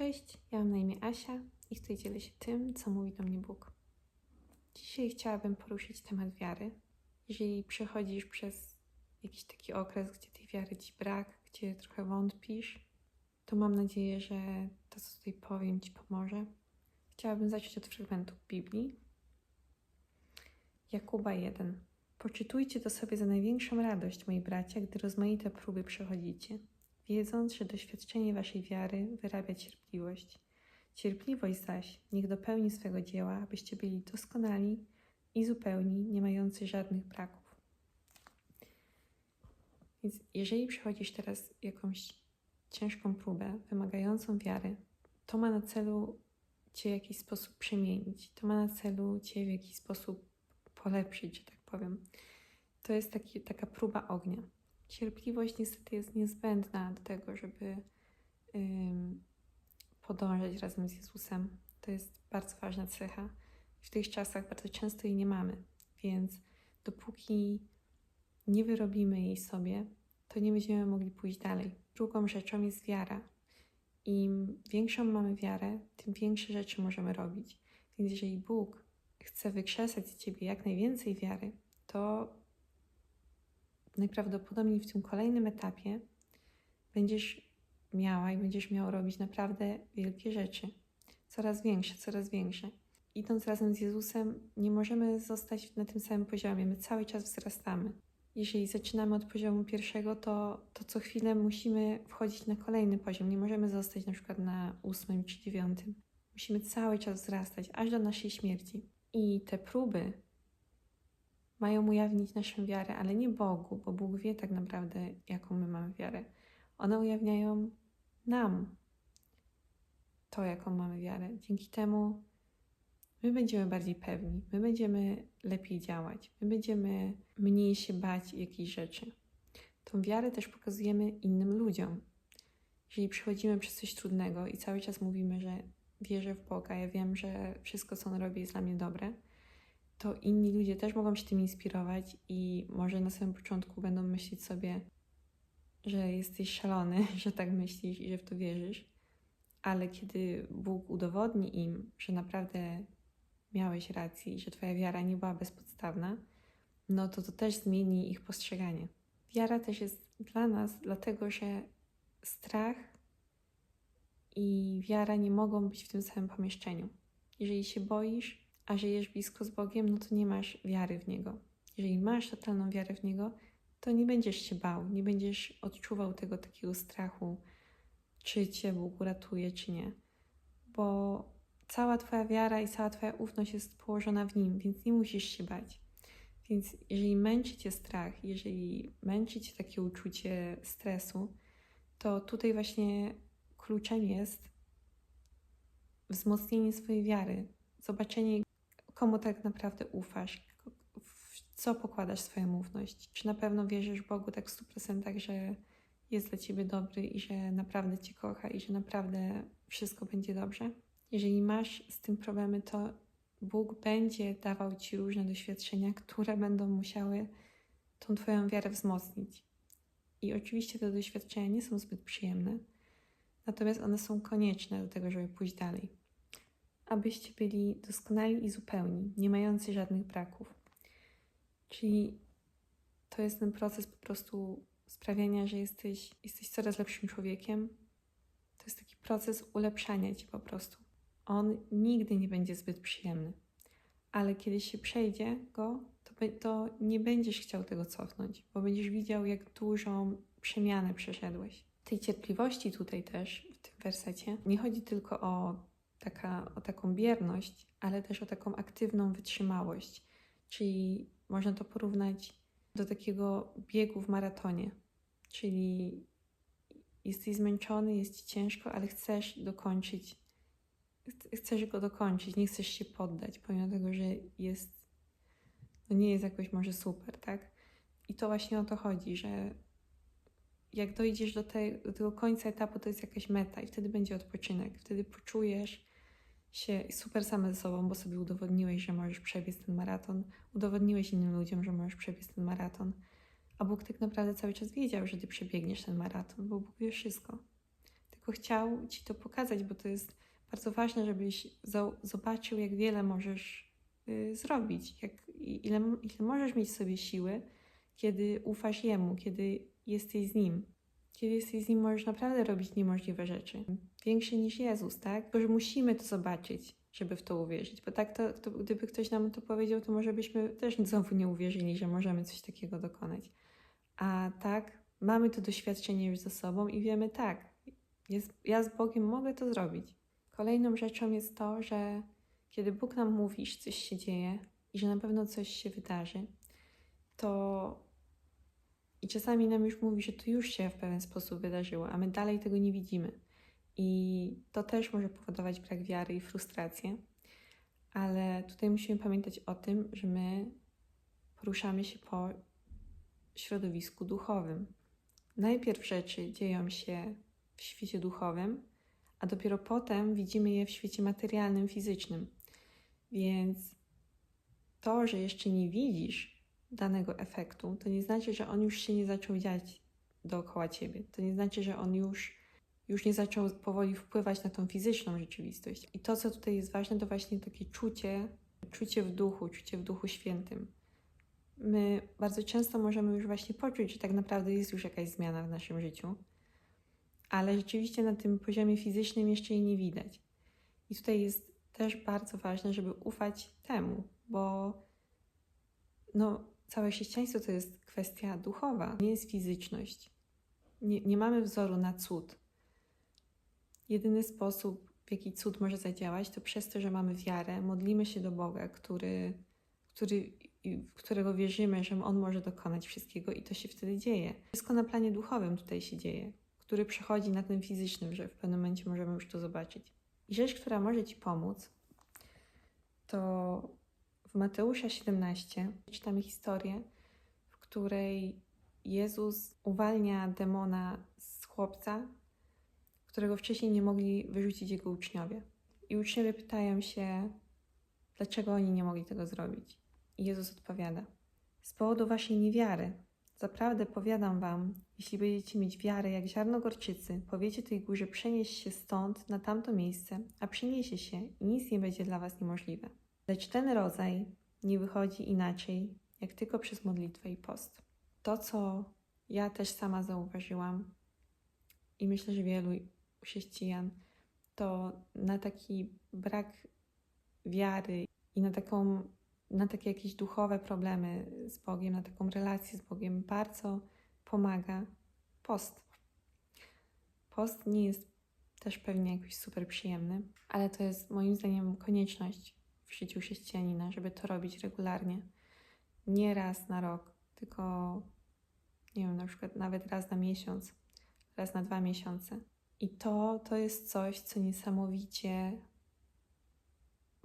Cześć, ja mam na imię Asia i tutaj dzielę się tym, co mówi do mnie Bóg. Dzisiaj chciałabym poruszyć temat wiary. Jeżeli przechodzisz przez jakiś taki okres, gdzie tej wiary ci brak, gdzie trochę wątpisz, to mam nadzieję, że to, co tutaj powiem, ci pomoże. Chciałabym zacząć od fragmentu Biblii. Jakuba 1. Poczytujcie to sobie za największą radość, moi bracia, gdy rozmaite próby przechodzicie wiedząc, że doświadczenie waszej wiary wyrabia cierpliwość. Cierpliwość zaś niech dopełni swego dzieła, abyście byli doskonali i zupełni, nie mający żadnych braków. Więc jeżeli przechodzisz teraz jakąś ciężką próbę, wymagającą wiary, to ma na celu Cię w jakiś sposób przemienić, to ma na celu Cię w jakiś sposób polepszyć, że tak powiem. To jest taki, taka próba ognia. Cierpliwość niestety jest niezbędna do tego, żeby podążać razem z Jezusem. To jest bardzo ważna cecha. W tych czasach bardzo często jej nie mamy, więc dopóki nie wyrobimy jej sobie, to nie będziemy mogli pójść dalej. Drugą rzeczą jest wiara. Im większą mamy wiarę, tym większe rzeczy możemy robić. Więc jeżeli Bóg chce wykrzesać z Ciebie jak najwięcej wiary, to najprawdopodobniej w tym kolejnym etapie będziesz miała i będziesz miał robić naprawdę wielkie rzeczy. Coraz większe, coraz większe. Idąc razem z Jezusem, nie możemy zostać na tym samym poziomie. My cały czas wzrastamy. Jeżeli zaczynamy od poziomu pierwszego, to, to co chwilę musimy wchodzić na kolejny poziom. Nie możemy zostać na przykład na ósmym czy dziewiątym. Musimy cały czas wzrastać, aż do naszej śmierci. I te próby, mają ujawnić naszą wiarę, ale nie Bogu, bo Bóg wie tak naprawdę, jaką my mamy wiarę. One ujawniają nam to, jaką mamy wiarę. Dzięki temu my będziemy bardziej pewni, my będziemy lepiej działać, my będziemy mniej się bać jakichś rzeczy. Tą wiarę też pokazujemy innym ludziom. Jeżeli przychodzimy przez coś trudnego i cały czas mówimy, że wierzę w Boga, ja wiem, że wszystko, co On robi, jest dla mnie dobre, to inni ludzie też mogą się tym inspirować i może na samym początku będą myśleć sobie, że jesteś szalony, że tak myślisz i że w to wierzysz, ale kiedy Bóg udowodni im, że naprawdę miałeś rację i że Twoja wiara nie była bezpodstawna, no to to też zmieni ich postrzeganie. Wiara też jest dla nas, dlatego że strach i wiara nie mogą być w tym samym pomieszczeniu. Jeżeli się boisz, a żyjesz blisko z Bogiem, no to nie masz wiary w Niego. Jeżeli masz totalną wiarę w Niego, to nie będziesz się bał, nie będziesz odczuwał tego takiego strachu, czy Cię Bóg uratuje, czy nie. Bo cała Twoja wiara i cała Twoja ufność jest położona w Nim, więc nie musisz się bać. Więc jeżeli męczy Cię strach, jeżeli męczy Cię takie uczucie stresu, to tutaj właśnie kluczem jest wzmocnienie swojej wiary, zobaczenie, komu tak naprawdę ufasz, w co pokładasz swoją ufność. Czy na pewno wierzysz Bogu tak w 100%, że jest dla ciebie dobry i że naprawdę cię kocha i że naprawdę wszystko będzie dobrze? Jeżeli masz z tym problemy, to Bóg będzie dawał ci różne doświadczenia, które będą musiały tą twoją wiarę wzmocnić. I oczywiście te doświadczenia nie są zbyt przyjemne, natomiast one są konieczne do tego, żeby pójść dalej abyście byli doskonali i zupełni, nie mający żadnych braków. Czyli to jest ten proces po prostu sprawiania, że jesteś, jesteś coraz lepszym człowiekiem. To jest taki proces ulepszania ci po prostu. On nigdy nie będzie zbyt przyjemny, ale kiedy się przejdzie go, to, to nie będziesz chciał tego cofnąć, bo będziesz widział, jak dużą przemianę przeszedłeś. Tej cierpliwości tutaj też w tym wersecie nie chodzi tylko o taka, o taką bierność, ale też o taką aktywną wytrzymałość. Czyli można to porównać do takiego biegu w maratonie. Czyli jesteś zmęczony, jest ci ciężko, ale chcesz dokończyć. Chcesz go dokończyć, nie chcesz się poddać, pomimo tego, że jest, no nie jest jakoś może super, tak? I to właśnie o to chodzi, że jak dojdziesz do, tej, do tego końca etapu, to jest jakaś meta i wtedy będzie odpoczynek. Wtedy poczujesz, się super same ze sobą, bo sobie udowodniłeś, że możesz przebiec ten maraton, udowodniłeś innym ludziom, że możesz przebiec ten maraton, a Bóg tak naprawdę cały czas wiedział, że ty przebiegniesz ten maraton, bo Bóg wie wszystko. tylko chciał Ci to pokazać, bo to jest bardzo ważne, żebyś zo- zobaczył, jak wiele możesz y, zrobić, jak, ile, ile możesz mieć w sobie siły, kiedy ufasz Jemu, kiedy jesteś z Nim. Kiedy jesteś z Nim, możesz naprawdę robić niemożliwe rzeczy. Większe niż Jezus, tak? Tylko, że musimy to zobaczyć, żeby w to uwierzyć. Bo tak to, to, gdyby ktoś nam to powiedział, to może byśmy też znowu nie uwierzyli, że możemy coś takiego dokonać. A tak, mamy to doświadczenie już za sobą i wiemy, tak, jest, ja z Bogiem mogę to zrobić. Kolejną rzeczą jest to, że kiedy Bóg nam mówi, że coś się dzieje i że na pewno coś się wydarzy, to i czasami nam już mówi, że to już się w pewien sposób wydarzyło, a my dalej tego nie widzimy. I to też może powodować brak wiary i frustrację, ale tutaj musimy pamiętać o tym, że my poruszamy się po środowisku duchowym. Najpierw rzeczy dzieją się w świecie duchowym, a dopiero potem widzimy je w świecie materialnym, fizycznym. Więc to, że jeszcze nie widzisz danego efektu, to nie znaczy, że on już się nie zaczął dziać dookoła ciebie. To nie znaczy, że on już, już nie zaczął powoli wpływać na tą fizyczną rzeczywistość. I to, co tutaj jest ważne, to właśnie takie czucie, czucie w duchu, czucie w duchu świętym. My bardzo często możemy już właśnie poczuć, że tak naprawdę jest już jakaś zmiana w naszym życiu, ale rzeczywiście na tym poziomie fizycznym jeszcze jej nie widać. I tutaj jest też bardzo ważne, żeby ufać temu, bo no, całe chrześcijaństwo to jest kwestia duchowa, nie jest fizyczność. Nie, nie mamy wzoru na cud. Jedyny sposób, w jaki cud może zadziałać, to przez to, że mamy wiarę, modlimy się do Boga, który, który, w którego wierzymy, że On może dokonać wszystkiego i to się wtedy dzieje. Wszystko na planie duchowym tutaj się dzieje, który przechodzi na ten fizycznym, że w pewnym momencie możemy już to zobaczyć. I rzecz, która może Ci pomóc, to w Mateusza 17 czytamy historię, w której Jezus uwalnia demona z chłopca, którego wcześniej nie mogli wyrzucić jego uczniowie. I uczniowie pytają się, dlaczego oni nie mogli tego zrobić. I Jezus odpowiada: Z powodu waszej niewiary. Zaprawdę powiadam wam, jeśli będziecie mieć wiarę jak ziarno gorczycy, powiecie tej górze przenieść się stąd na tamto miejsce, a przeniesie się i nic nie będzie dla was niemożliwe. Lecz ten rodzaj nie wychodzi inaczej, jak tylko przez modlitwę i post. To, co ja też sama zauważyłam i myślę, że wielu chrześcijan, to na taki brak wiary i na taką na takie jakieś duchowe problemy z Bogiem, na taką relację z Bogiem bardzo pomaga post. Post nie jest też pewnie jakiś super przyjemny, ale to jest moim zdaniem konieczność w życiu chrześcijanina, żeby to robić regularnie. Nie raz na rok, tylko nie wiem, na przykład nawet raz na miesiąc, raz na dwa miesiące. I to, to jest coś, co niesamowicie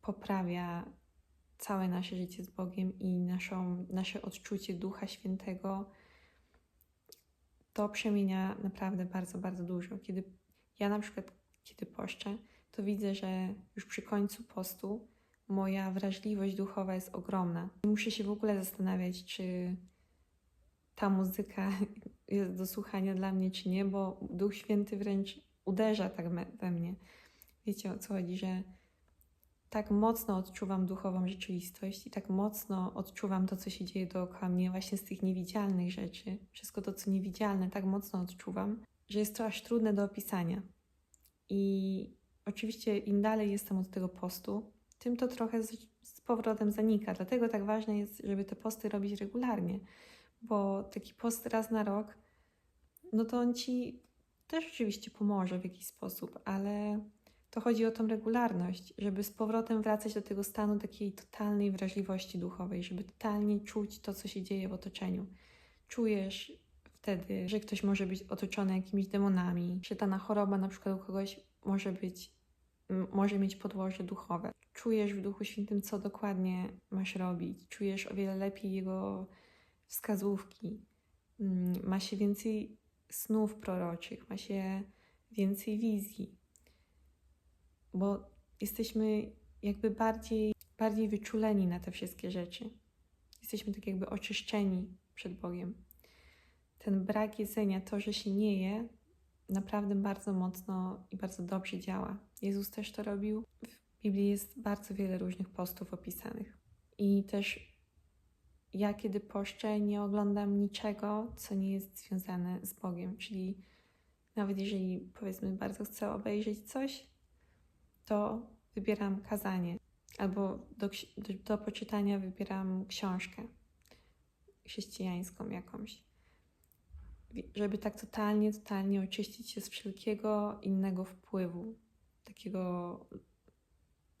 poprawia całe nasze życie z Bogiem i naszą, nasze odczucie Ducha Świętego, to przemienia naprawdę bardzo, bardzo dużo. Kiedy ja na przykład, kiedy poszczę, to widzę, że już przy końcu postu moja wrażliwość duchowa jest ogromna. Muszę się w ogóle zastanawiać, czy ta muzyka jest do słuchania dla mnie, czy nie, bo Duch Święty wręcz uderza tak we mnie. Wiecie o co chodzi, że tak mocno odczuwam duchową rzeczywistość i tak mocno odczuwam to, co się dzieje dookoła mnie, właśnie z tych niewidzialnych rzeczy. Wszystko to, co niewidzialne, tak mocno odczuwam, że jest to aż trudne do opisania. I oczywiście im dalej jestem od tego postu, tym to trochę z, z powrotem zanika. Dlatego tak ważne jest, żeby te posty robić regularnie, bo taki post raz na rok, no to on ci też oczywiście pomoże w jakiś sposób, ale to chodzi o tą regularność, żeby z powrotem wracać do tego stanu takiej totalnej wrażliwości duchowej, żeby totalnie czuć to, co się dzieje w otoczeniu. Czujesz wtedy, że ktoś może być otoczony jakimiś demonami, że dana choroba na przykład u kogoś może być, może mieć podłoże duchowe. Czujesz w Duchu Świętym, co dokładnie masz robić. Czujesz o wiele lepiej Jego wskazówki. Ma się więcej snów proroczych, ma się więcej wizji bo jesteśmy jakby bardziej, bardziej wyczuleni na te wszystkie rzeczy. Jesteśmy tak jakby oczyszczeni przed Bogiem. Ten brak jedzenia, to, że się nie je, naprawdę bardzo mocno i bardzo dobrze działa. Jezus też to robił. W Biblii jest bardzo wiele różnych postów opisanych. I też ja, kiedy poszczę, nie oglądam niczego, co nie jest związane z Bogiem. Czyli nawet jeżeli powiedzmy bardzo chcę obejrzeć coś, to wybieram kazanie albo do, do, do poczytania wybieram książkę chrześcijańską jakąś. Żeby tak totalnie, totalnie oczyścić się z wszelkiego innego wpływu, takiego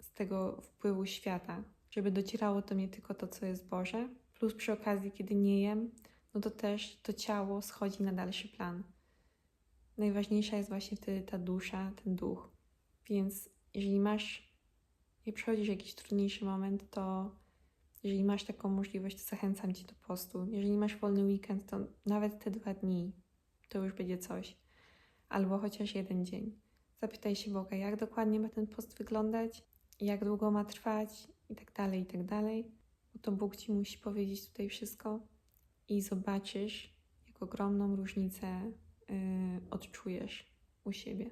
z tego wpływu świata, żeby docierało do mnie tylko to, co jest Boże. Plus przy okazji, kiedy nie jem, no to też to ciało schodzi na dalszy plan. Najważniejsza jest właśnie wtedy ta dusza, ten duch. Więc jeżeli masz, jak przechodzisz jakiś trudniejszy moment, to jeżeli masz taką możliwość, to zachęcam Cię do postu. Jeżeli masz wolny weekend, to nawet te dwa dni to już będzie coś. Albo chociaż jeden dzień. Zapytaj się Boga, jak dokładnie ma ten post wyglądać, jak długo ma trwać i tak dalej, i tak dalej. Bo to Bóg Ci musi powiedzieć tutaj wszystko i zobaczysz, jak ogromną różnicę yy, odczujesz u siebie.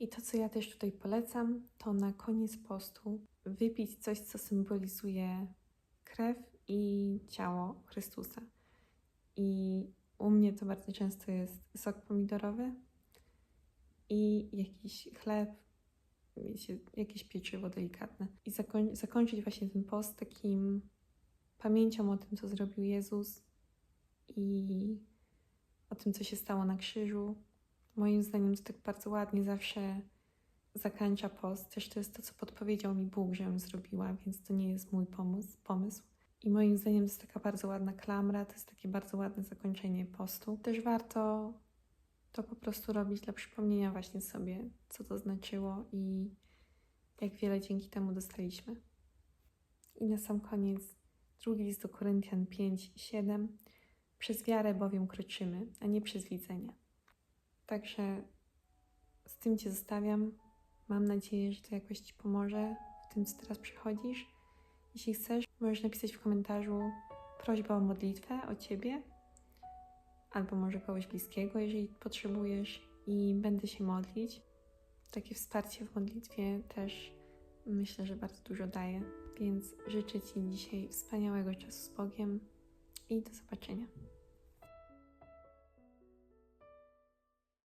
I to, co ja też tutaj polecam, to na koniec postu wypić coś, co symbolizuje krew i ciało Chrystusa. I u mnie to bardzo często jest sok pomidorowy i jakiś chleb, jakieś pieczywo delikatne. I zakoń- zakończyć właśnie ten post takim pamięcią o tym, co zrobił Jezus i o tym, co się stało na krzyżu. Moim zdaniem to tak bardzo ładnie zawsze zakończa post. Też to jest to, co podpowiedział mi Bóg, żebym zrobiła, więc to nie jest mój pomysł. pomysł. I moim zdaniem to jest taka bardzo ładna klamra, to jest takie bardzo ładne zakończenie postu. Też warto to po prostu robić dla przypomnienia właśnie sobie, co to znaczyło i jak wiele dzięki temu dostaliśmy. I na sam koniec drugi list do Koryntian 5 i 7. Przez wiarę bowiem kroczymy, a nie przez widzenie. Także z tym Cię zostawiam. Mam nadzieję, że to jakoś Ci pomoże w tym, co teraz przechodzisz. Jeśli chcesz, możesz napisać w komentarzu prośbę o modlitwę o Ciebie, albo może kogoś bliskiego, jeżeli potrzebujesz, i będę się modlić. Takie wsparcie w modlitwie też myślę, że bardzo dużo daje. Więc życzę Ci dzisiaj wspaniałego czasu z Bogiem i do zobaczenia.